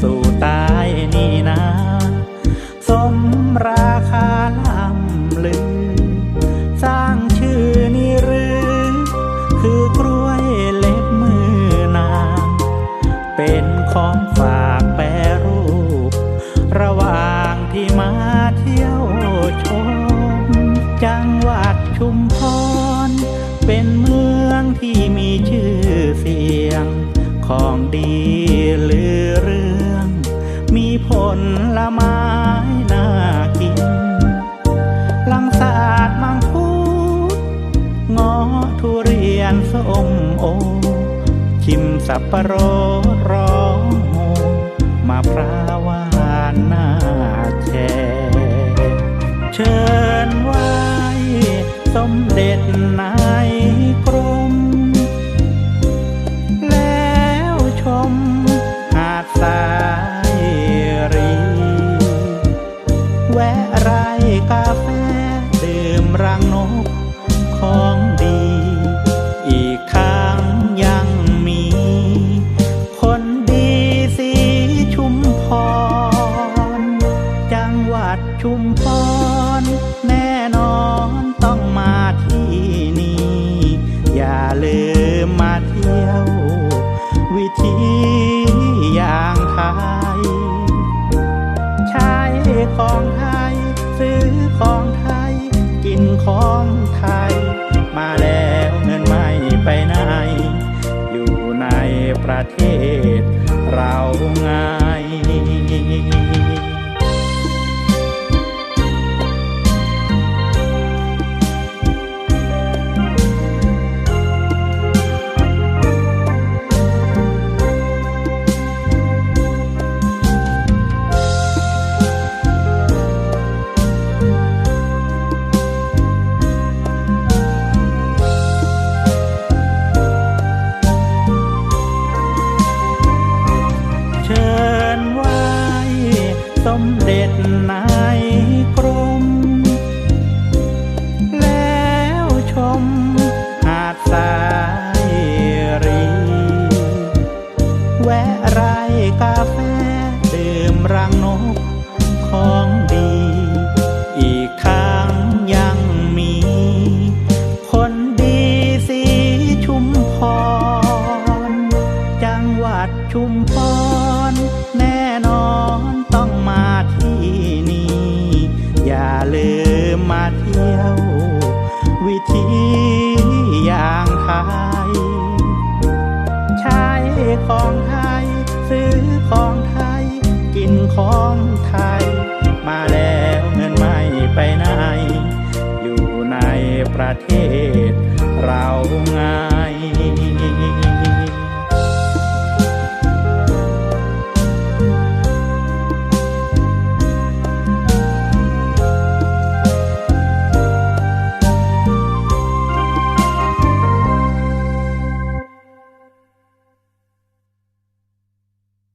สู่ตายนี่นะสมราคาล่ำลือ สร้างชื่อนี่หรือ คือกล้วยเล็บมือนาง เป็นของฝากแปรรูป ระหว่างที่มาเที่ยวชม ชิมสับปะรดร้องโหมาพร้าวานหน้าแชเชิญไว้สมเด็จนายกรม แล้วชมหาดสายรี แวะไรกาแฟดื่มรังนกของดี ชุมพรแน่นอนต้องมาที่นี่ อย่าลืมมาเที่ยว วิธีอย่างไทย ใช้ของไทย ซื้อของไทย กินของไทย มาแล้วเงินไม่ไปไหน อยู่ในประเทศเราไง สมเด็จนายกรม แล้วชมหาดสายรี แวะไรกาแฟดื่มรังนกของดี อีกครั้งยังมี คนดีสีชุมพร จังหวัดชุมพรแน ต้องมาที่นี่ อย่าลืมมาเที่ยว วิธีอย่างไทย ใช้ของไทย ซื้อของไทย กินของไทย มาแล้วเงินไม่ไปไหน อยู่ในประเทศเราไง